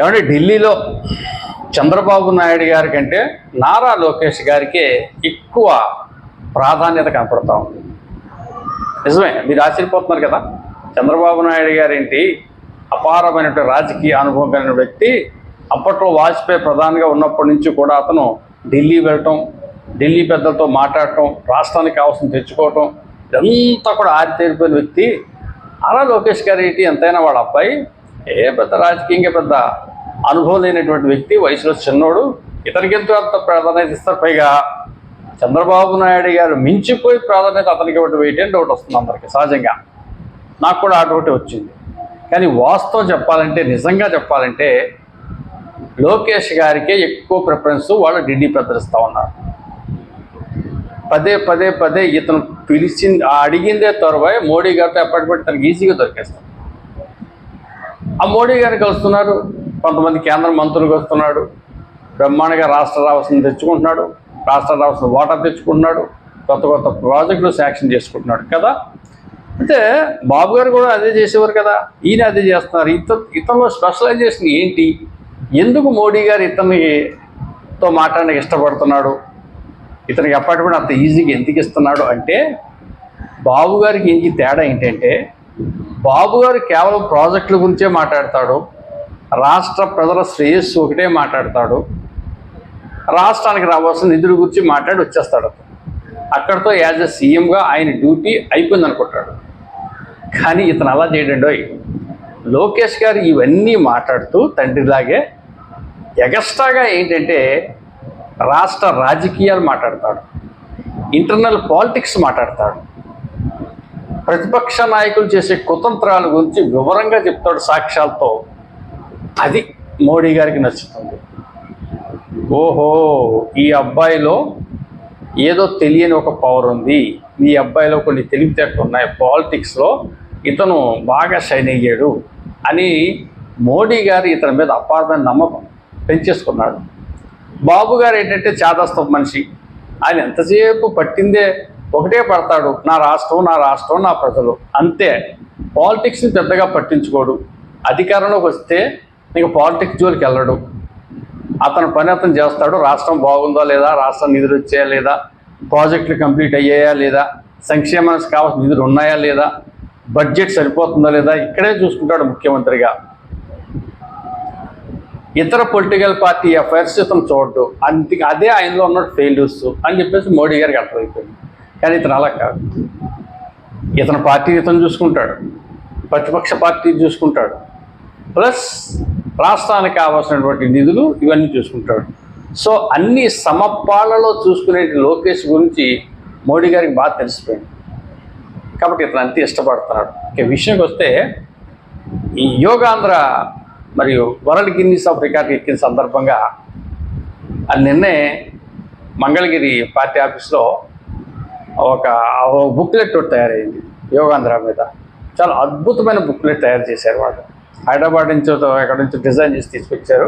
ఏమంటే ఢిల్లీలో చంద్రబాబు నాయుడు గారి కంటే నారా లోకేష్ గారికే ఎక్కువ ప్రాధాన్యత కనపడతా ఉంది. నిజమే మీరు ఆశ్చర్యపోతున్నారు కదా. చంద్రబాబు నాయుడు గారేంటి అపారమైనటువంటి రాజకీయ అనుభవం కలిగిన వ్యక్తి. అప్పట్లో వాజ్పేయి ప్రధానిగా ఉన్నప్పటి నుంచి కూడా అతను ఢిల్లీ వెళ్ళటం ఢిల్లీ పెద్దలతో మాట్లాడటం రాష్ట్రానికి కావాల్సిన తెచ్చుకోవటం ఇదంతా కూడా ఆరితేరిపోయిన వ్యక్తి. అలా లోకేష్ గారు ఏంటి? ఎంతైనా వాళ్ళ అబ్బాయి. ఏ పెద్ద రాజకీయంగా పెద్ద అనుభవం లేనటువంటి వ్యక్తి వయసులో చిన్నోడు ఇతనికి ఎంతో అంత ప్రాధాన్యత ఇస్తారు. పైగా చంద్రబాబు నాయుడు గారు మించిపోయి ప్రాధాన్యత అతనికి ఒకటి వేయటం డౌట్ వస్తుంది అందరికి సహజంగా. నాకు కూడా ఆ డౌటే వచ్చింది. కానీ వాస్తవం చెప్పాలంటే నిజంగా చెప్పాలంటే లోకేష్ గారికే ఎక్కువ ప్రిఫరెన్స్ వాళ్ళు డిడ్డీ ప్రదర్శిస్తూ ఉన్నారు. పదే పదే పదే ఇతను పిలిచింది ఆ అడిగిందే త్వరవై మోడీ గారితో అపాయింట్మెంట్ తనకి ఈజీగా దొరికేస్తాం. ఆ మోడీ గారికి కలుస్తున్నారు. కొంతమంది కేంద్ర మంత్రులు వస్తున్నాడు బ్రహ్మాండంగా రాష్ట్ర రావాల్సిన తెచ్చుకుంటున్నాడు. రాష్ట్ర రావాల్సిన వాటర్ తెచ్చుకుంటున్నాడు. కొత్త కొత్త ప్రాజెక్టులు శాంక్షన్ చేసుకుంటున్నాడు కదా. అంటే బాబు గారు కూడా అదే చేసేవారు కదా. ఈయన అదే చేస్తున్నారు. ఇత ఇతనిలో స్పెషలైజేషన్ ఏంటి? ఎందుకు మోడీ గారు ఇతనితో మాట్లాడడానికి ఇష్టపడుతున్నాడు? ఇతనికి అపార్ట్మెంట్ అంత ఈజీగా ఎందుకు ఇస్తున్నాడు అంటే బాబు గారికి ఏంటి తేడా ఏంటంటే బాబు గారు కేవలం ప్రాజెక్టుల గురించే మాట్లాడతాడు. రాష్ట్ర ప్రజల శ్రేయస్సు ఒకటే మాట్లాడతాడు. రాష్ట్రానికి రావాల్సిన నిధుల గురించి మాట్లాడి వచ్చేస్తాడు అక్కడితో యాజ్ ఎ సీఎంగా ఆయన డ్యూటీ అయిపోయింది అనుకుంటాడు. కానీ ఇతను అలా చేయడండోయ్ లోకేష్ గారు ఇవన్నీ మాట్లాడుతూ తండ్రిలాగే ఎగస్ట్రాగా ఏంటంటే రాష్ట్ర రాజకీయాలు మాట్లాడతాడు. ఇంటర్నల్ పాలిటిక్స్ మాట్లాడతాడు. ప్రతిపక్ష నాయకులు చేసే కుతంత్రాల గురించి వివరంగా చెప్తాడు సాక్ష్యాలతో. అది మోడీ గారికి నచ్చుతుంది. ఓహో ఈ అబ్బాయిలో ఏదో తెలియని ఒక పవర్ ఉంది. ఈ అబ్బాయిలో కొన్ని తెలివితేటలు ఉన్నాయి పాలిటిక్స్లో ఇతను బాగా షైన్ అయ్యాడు అని మోడీ గారు ఇతని మీద అపార్థమైన నమ్మకం పెంచేసుకున్నాడు. బాబు గారు ఏంటంటే చాదస్తం మనిషి. ఆయన ఎంతసేపు పట్టిందే ఒకటే పడతాడు నా రాష్ట్రం నా రాష్ట్రం నా ప్రజలు. అంతే. పాలిటిక్స్ని పెద్దగా పట్టించుకోడు. అధికారంలోకి వస్తే నీకు పాలిటిక్స్ జోలికి వెళ్ళడు. అతను పని అతను చేస్తాడు. రాష్ట్రం బాగుందా లేదా? రాష్ట్రం నిధులు వచ్చాయా లేదా? ప్రాజెక్టులు కంప్లీట్ అయ్యాయా లేదా? సంక్షేమానికి కావాల్సిన నిధులు ఉన్నాయా లేదా? బడ్జెట్ సరిపోతుందా లేదా? ఇక్కడే చూసుకుంటాడు ముఖ్యమంత్రిగా. ఇతర పొలిటికల్ పార్టీ అఫైర్స్ ఇతను చూడడు. అందుకే అదే ఆయనలో ఉన్న ఫెయిల్యూర్స్ అని చెప్పేసి మోడీ గారికి అర్థమైపోయింది. కానీ ఇతను అలా కాదు. ఇతని పార్టీ ఇతను చూసుకుంటాడు. ప్రతిపక్ష పార్టీ చూసుకుంటాడు. ప్లస్ రాష్ట్రానికి కావాల్సినటువంటి నిధులు ఇవన్నీ చూసుకుంటాడు. సో అన్ని సమపాలలో చూసుకునే లోకేష్ గురించి మోడీ గారికి బాగా తెలిసిపోయింది. కాబట్టి ఇతను అంతే ఇష్టపడుతున్నాడు. ఇక విషయంకి వస్తే ఈ యోగాంధ్ర మరియు వరల్డ్ గిన్నీస్ ఆఫ్ రికార్డ్ ఎక్కిన సందర్భంగా నిన్నే మంగళగిరి పార్టీ ఆఫీస్లో ఒక బుక్లెట్ ఒకటి తయారైంది యోగాంధ్ర మీద. చాలా అద్భుతమైన బుక్లెట్ తయారు చేశారు వాళ్ళు. హైదరాబాద్ నుంచి అక్కడ ఎక్కడి నుంచి డిజైన్ చేసి తీసుకొచ్చారు.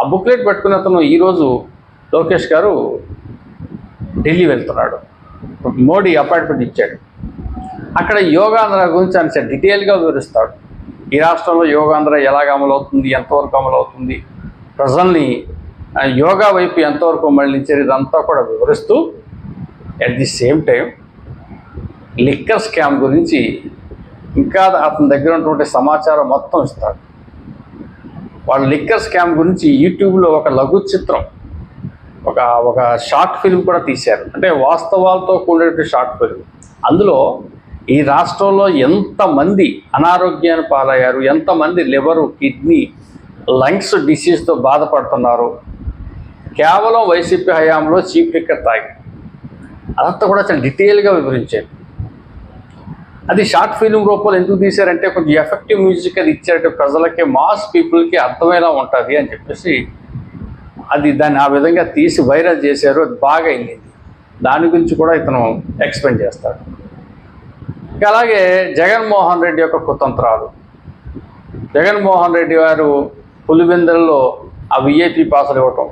ఆ బుక్లెట్ పెట్టుకున్న అతను ఈరోజు లోకేష్ గారు ఢిల్లీ వెళ్తున్నాడు. మోడీ అపాయింట్మెంట్ ఇచ్చాడు. అక్కడ యోగాంధ్ర గురించి ఆయన డీటెయిల్గా వివరిస్తాడు. ఈ రాష్ట్రంలో యోగాంధ్ర ఎలాగ అమలు అవుతుంది ఎంతవరకు అమలు అవుతుంది ప్రజల్ని యోగా వైపు ఎంతవరకు మళ్ళించారు ఇదంతా కూడా వివరిస్తూ at the same time liquor scam గురించి ఇంకా అతని దగ్గర ఉన్నటువంటి సమాచారం మొత్తం ఇస్తాడు వాళ్ళ లిక్కర్ స్కామ్ గురించి యూట్యూబ్లో ఒక లఘు చిత్రం ఒక ఒక షార్ట్ ఫిల్మ్ కూడా తీశారు. అంటే వాస్తవాలతో కూడినటువంటి షార్ట్ ఫిల్మ్. అందులో ఈ రాష్ట్రంలో ఎంతమంది అనారోగ్యాన్ని పాలయ్యారు ఎంతమంది లివరు కిడ్నీ లంగ్స్ డిసీజ్తో బాధపడుతున్నారు కేవలం వైసీపీ హయాంలో చీప్ లిక్కర్ తాగి అదంతా కూడా చాలా డీటెయిల్గా వివరించారు. అది షార్ట్ ఫిలిం రూపంలో ఎందుకు తీశారంటే కొంచెం ఎఫెక్టివ్ మ్యూజిక్ అది ఇచ్చారంటే ప్రజలకి మాస్ పీపుల్కి అర్థమయ్యేలా ఉంటుంది అని చెప్పేసి అది దాన్ని ఆ విధంగా తీసి వైరల్ చేశారు. అది బాగా అయింది. దాని గురించి కూడా ఇతను ఎక్స్ప్లెయిన్ చేస్తాడు. అలాగే జగన్మోహన్ రెడ్డి యొక్క కుతంత్రాలు. జగన్మోహన్ రెడ్డి గారు పులివెందులలో ఆ విఐపి పాసులు ఇవ్వటం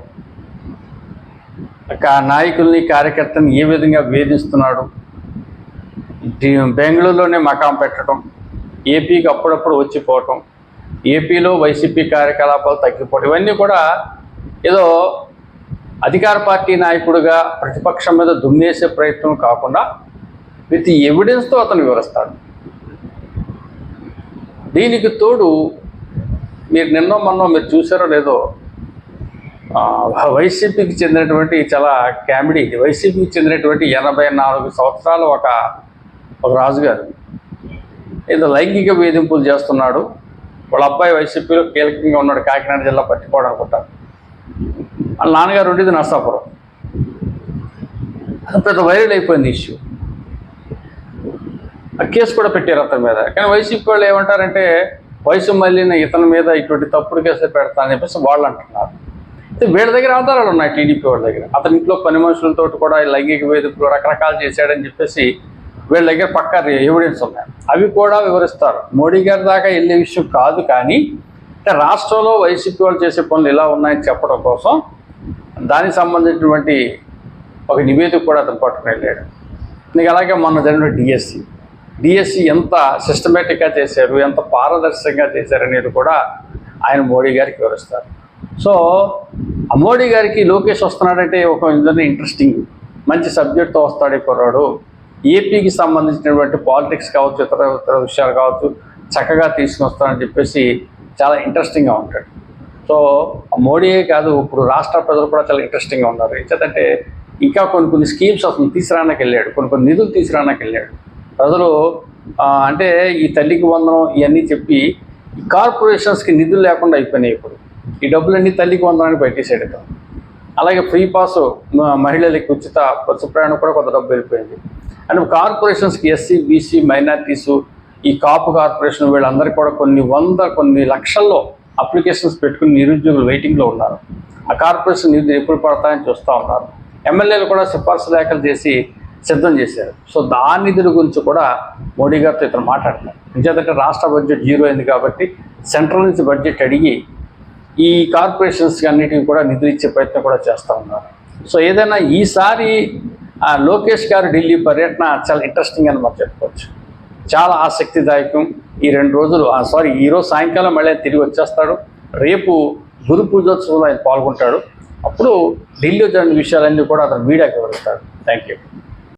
నాయకుల్ని కార్యకర్తని ఏ విధంగా వేధిస్తున్నాడు? బెంగళూరులోనే మకాం పెట్టడం ఏపీకి అప్పుడప్పుడు వచ్చిపోవటం ఏపీలో వైసీపీ కార్యకలాపాలు తగ్గిపోవడం ఇవన్నీ కూడా ఏదో అధికార పార్టీ నాయకుడిగా ప్రతిపక్షం మీద దుమ్మేసే ప్రయత్నం కాకుండా విత్ ఎవిడెన్స్తో అతను వివరిస్తాడు. దీనికి తోడు మీరు నిన్నో మొన్నో మీరు చూసారో లేదో వైసీపీకి చెందినటువంటి చాలా కామెడీ. ఇది వైసీపీకి చెందినటువంటి ఎనభై నాలుగు సంవత్సరాలు ఒక ఒక రాజుగారు. ఏదో లైంగిక వేధింపులు చేస్తున్నాడు. వాళ్ళ అబ్బాయి వైసీపీలో కీలకంగా ఉన్నాడు కాకినాడ జిల్లా పట్టుకోవడం అనుకుంటారు వాళ్ళ నాన్నగారు ఉండేది నర్సాపురం. అది పెద్ద వైరల్ అయిపోయింది ఇష్యూ. ఆ కేసు కూడా పెట్టారు అతని మీద. కానీ వైసీపీ వాళ్ళు ఏమంటారంటే వయసు మళ్ళీ ఇతని మీద ఇటువంటి తప్పుడు కేసులు పెడతా అని చెప్పేసి వాళ్ళు అంటున్నారు వీళ్ళ దగ్గర ఆధారాలు ఉన్నాయి టీడీపీ వాళ్ళ దగ్గర. అతని ఇంట్లో పని మనుషులతో కూడా లైంగిక వేదికలు రకరకాలు చేశాడని చెప్పేసి వీళ్ళ దగ్గర పక్కా ఎవిడెన్స్ ఉన్నాయి. అవి కూడా వివరిస్తారు. మోడీ గారి దాకా వెళ్ళే విషయం కాదు కానీ అంటే రాష్ట్రంలో వైసీపీ వాళ్ళు చేసే పనులు ఇలా ఉన్నాయని చెప్పడం కోసం దానికి సంబంధించినటువంటి ఒక నివేదిక కూడా అతను పట్టుకుని వెళ్ళాడు. నీకు అలాగే మొన్న జరిగిన డిఎస్సి. డిఎస్సి ఎంత సిస్టమేటిక్గా చేశారు ఎంత పారదర్శకంగా చేశారు అనేది కూడా ఆయన మోడీ గారికి వివరిస్తారు. సో ఆ మోడీ గారికి లోకేష్ వస్తున్నాడంటే ఒక ఇందులోనే ఇంట్రెస్టింగ్ మంచి సబ్జెక్ట్తో వస్తాడు కుర్రాడు. ఏపీకి సంబంధించినటువంటి పాలిటిక్స్ కావచ్చు ఇతర ఇతర విషయాలు కావచ్చు చక్కగా తీసుకుని వస్తాడని చెప్పేసి చాలా ఇంట్రెస్టింగ్గా ఉంటాడు. సో మోడీయే కాదు ఇప్పుడు రాష్ట్ర ప్రజలు కూడా చాలా ఇంట్రెస్టింగ్గా ఉన్నారు. ఎందుకంటే ఇంకా కొన్ని కొన్ని స్కీమ్స్ అసలు తీసుకురానికి వెళ్ళాడు కొన్ని కొన్ని నిధులు తీసుకురానికి వెళ్ళాడు. ప్రజలు అంటే ఈ తల్లికి వందనం ఇవన్నీ చెప్పి ఈ కార్పొరేషన్స్కి నిధులు లేకుండా అయిపోయినాయి ఇప్పుడు. ఈ డబ్బులన్నీ తల్లికి వందనానికి పెట్టేసాడు ఇతను. అలాగే ఫ్రీ పాస్ మహిళలకి ఉచిత బస్సు ప్రయాణం కూడా కొంత డబ్బు వెళ్ళిపోయింది. అండ్ కార్పొరేషన్స్కి ఎస్సీ బీసీ మైనార్టీస్ ఈ కాపు కార్పొరేషన్ వీళ్ళందరికీ కూడా కొన్ని వంద కొన్ని లక్షల్లో అప్లికేషన్స్ పెట్టుకుని నిరుద్యోగులు వెయిటింగ్లో ఉన్నారు. ఆ కార్పొరేషన్ నిధులు ఎప్పుడు పడతాయని చూస్తూ ఉన్నారు. ఎమ్మెల్యేలు కూడా సిఫార్సు లేఖలు చేసి సిద్ధం చేశారు. సో ఆ నిధుల గురించి కూడా మోడీ గారితో ఇతను మాట్లాడినారు ఎందుకంటే రాష్ట్ర బడ్జెట్ జీరో అయింది కాబట్టి సెంట్రల్ నుంచి బడ్జెట్ అడిగి ఈ కార్పొరేషన్స్కి అన్నిటికీ కూడా నిధులు ఇచ్చే ప్రయత్నం కూడా చేస్తూ ఉన్నారు. సో ఏదైనా ఈసారి ఆ లోకేష్ గారు ఢిల్లీ పర్యటన చాలా ఇంట్రెస్టింగ్ అని మనం చెప్పుకోవచ్చు. చాలా ఆసక్తిదాయకం. ఈ రెండు రోజులు సారీ ఈరోజు సాయంకాలం మళ్ళీ తిరిగి వచ్చేస్తాడు. రేపు గురు పూజోత్సవంలో ఆయన పాల్గొంటాడు. అప్పుడు ఢిల్లీ జరిగిన విషయాలన్నీ కూడా అతను మీడియాకి వివరిస్తాడు. Thank you